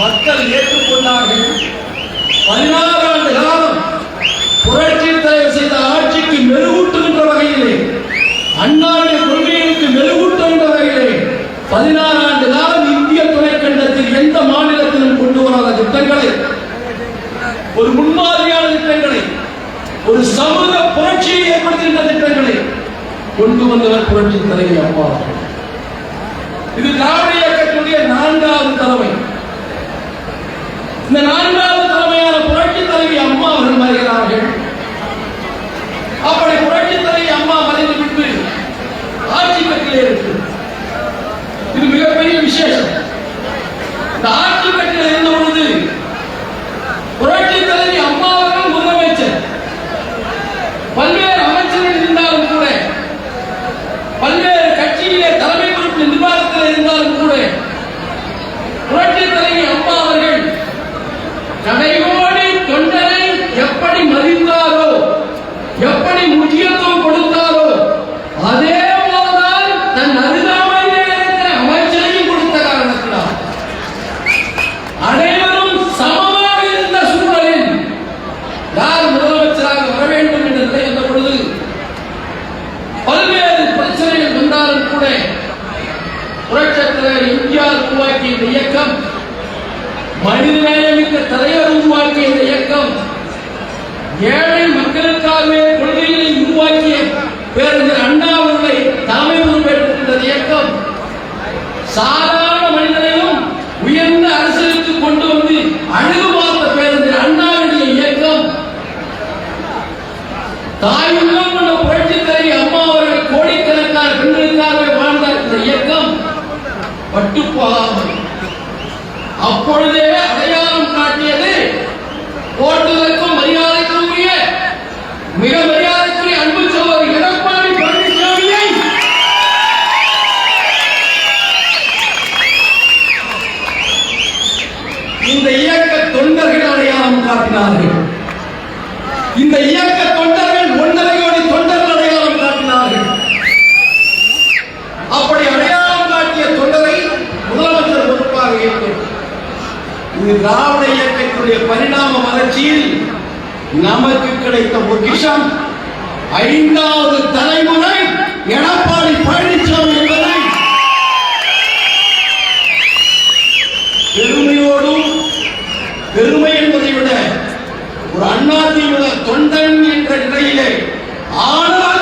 மக்கள் ஏற்றுக்கொண்டார்கள். பதினாறு ஆண்டு காலம் புரட்சி தலைவர் செய்த ஆட்சிக்கு மெருகூட்டுகின்ற வகையிலே அண்ணாவுடைய கொள்கைகளுக்கு மெருகூட்டுகின்ற வகையிலே பதினாறு ஆண்டு காலம் இந்திய துணைக்கண்டத்தில் எந்த மாநிலத்திலும் கொண்டு வராத திட்டங்களை ஒரு முன்மாதிரியான திட்டங்களை ஒரு சமூக புரட்சியை ஏற்படுத்துகின்ற திட்டங்களை கொண்டு வந்தவர் புரட்சி தலைவி அம்மா இது திராவிட இயக்கத்துடைய நான்காவது தலைமை. இந்த நான்காவது தலைமையான புரட்சி தலைவி அம்மா அவர்கள் மறைகிறார்கள். அப்படி புரட்சி தலைவி அம்மா மறைந்து விட்டு ஆட்சி கட்டிலே இருக்கு. இது மிகப்பெரிய விசேஷம். இந்த ஆட்சி இந்த இயக்கம் மனிதநேயமிக்க தலைவர் உருவாக்கிய இந்த இயக்கம். ஏழை மக்களுக்காகவே கொள்கைகளை உருவாக்கிய பேரறிஞர் அண்ணா அவர்களை தலைமை பொறுப்பேற்றுகின்ற இயக்கம். சாதாரண மனிதனையும் உயர்ந்த அரசியலுக்கு கொண்டு வந்து அழகு பார்த்த பேரறிஞர் அண்ணாவுடைய இயக்கம். தாயுள்ளம் கொண்ட புரட்சி அம்மா அவர்கள் கோடிக்கணக்கான பெண்களுக்காகவே வாழ்ந்தார் இந்த இயக்கம். பட்டு போகாமல். அப்பொழுதே அடையாளம் காட்டியது போட்டுதலுக்கும் மரியாதைக்கும் உரிய மிக மரியாதைக்குரிய அன்பு சோதரி எடப்பாடி பழனிசாமியை இந்த இயக்க தொண்டர்கள் அடையாளம் காட்டினார்கள். இந்த இயக்க தொண்டர்கள் ஒன்றரை கோடி தொண்டர்கள் அடையாளம் காட்டினார்கள் அப்படி அடையாளம் காட்டிய தொண்டரை முதலமைச்சர் பொறுப்பாக ஏற்று இது திராவிட இயக்கத்துடைய பரிணாம வளர்ச்சியில் நமக்கு கிடைத்த பொக்கிஷம் ஐந்தாவது தலைமுறை எடப்பாடி பழனிசாமி என்பதை பெருமையோடும் பெருமை என்பதை விட ஒரு அண்ணாதிமுக தொண்டன் என்ற நிலையிலே ஆனால்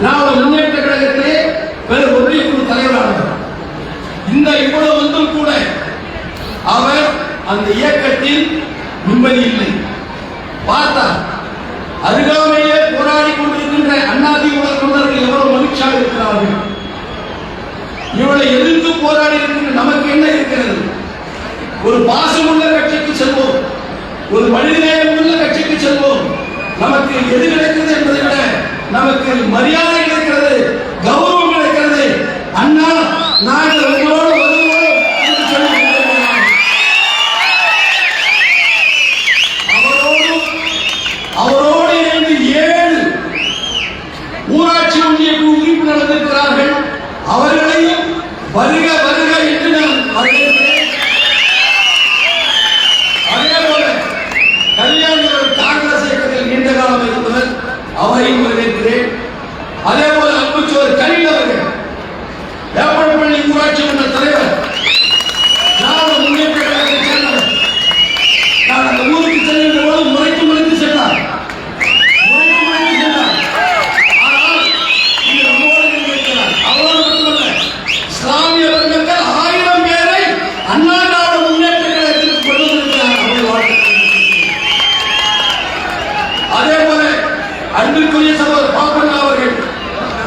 நான் ஒரு முன்னேற்ற கழகத்திலே வெறும் ஒன்றிய குழு தலைவரானவர். இந்த இவ்வளவு வந்தும் கூட அவர் அந்த இயக்கத்தில் நிம்மதி இல்லை. பார்த்தார். அருகாமையிலே போராடி கொண்டிருக்கின்ற அண்ணாதிமுக தொண்டர்கள் எவ்வளவு மகிழ்ச்சியாக இருக்கிறார்கள். இவளை எதிர்த்து போராடி இருக்கின்ற நமக்கு என்ன இருக்கிறது? ஒரு பாசமுள்ள கட்சிக்கு செல்வோம். ஒரு மனிதநேயம் உள்ள கட்சிக்கு செல்வோம். நமக்கு எது கிடைக்கிறது என்பதை விட நமக்கு மரியாதை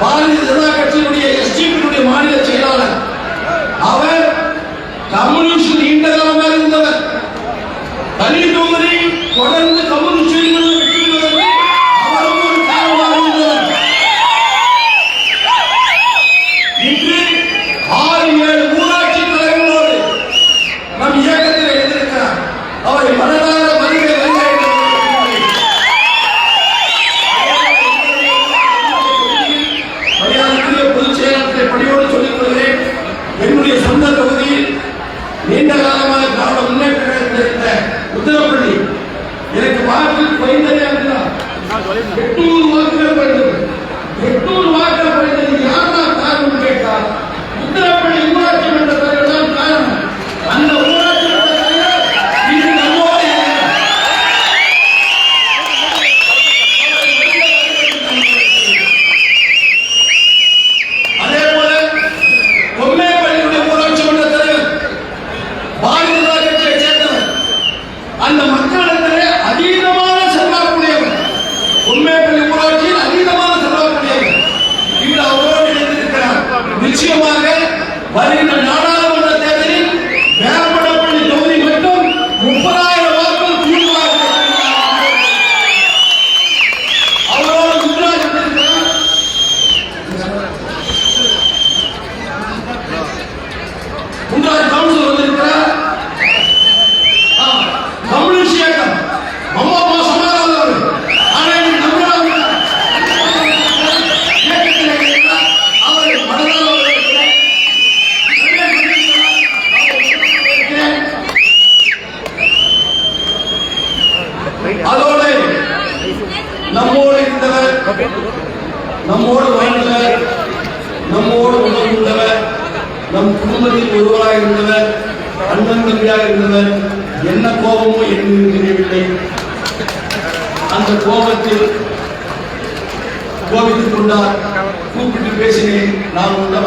말을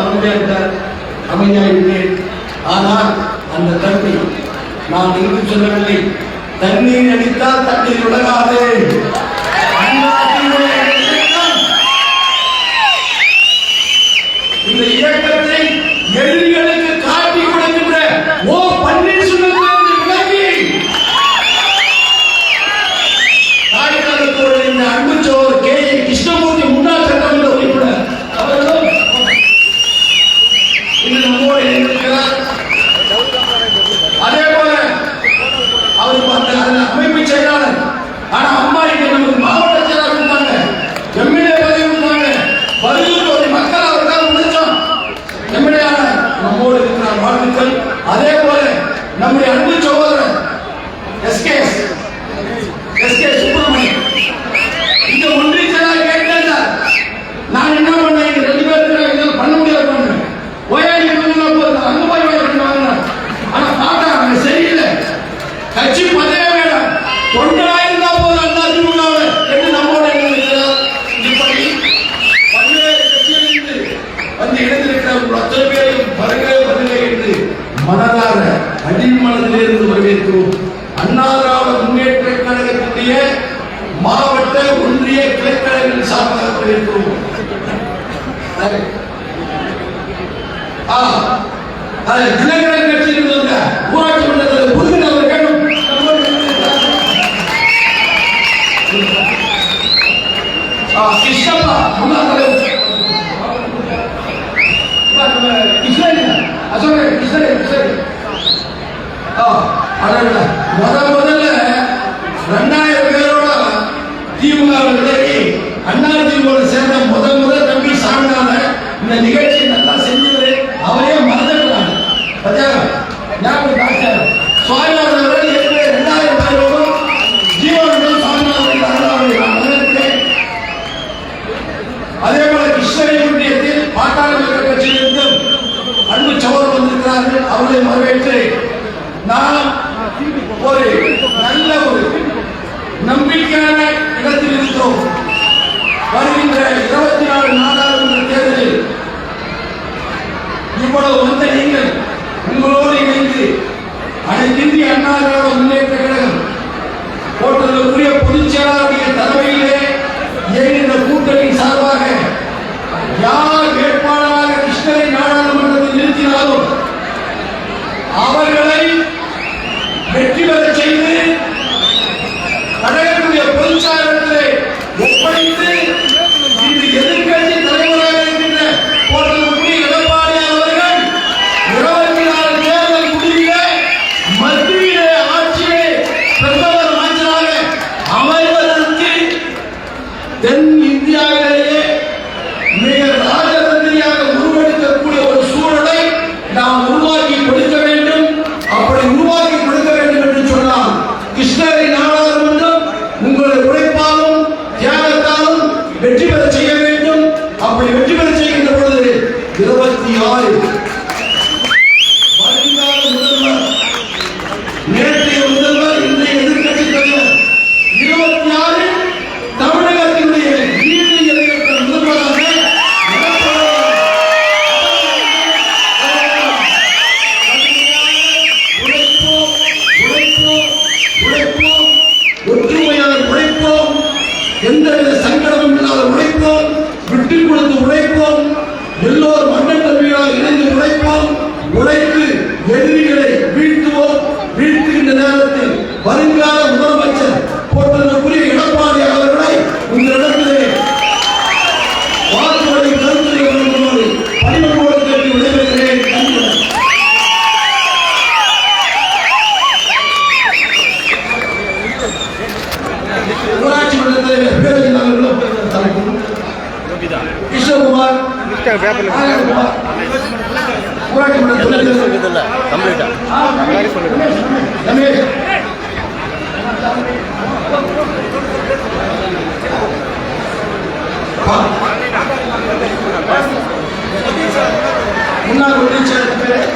அமைதியாக இருந்தார் அமைதியாக இருக்கிறேன் ஆனால் அந்த தண்ணி நான் எங்கும் சொல்லவில்லை. தண்ணீர் அடித்தால் தண்ணீர் விலகாது நம்பிக்கையான இடத்தில் இருக்கிறோம் வருகின்ற இருபத்தி நாலு நாடாளுமன்ற தேர்தலில் இவ்வளவு வந்த நீங்கள் உங்களோடு இணைந்து அனைத்திந்திய அண்ணா திராவிட முன்னேற்ற கழகம் போட்டதற்குரிய பொதுச் செயலாளருடைய தலைமையிலே கழகத்துடைய பொதுச்சாரத்திலே ஒப்படைத்து வருங்கால 존나 놀리지 않게.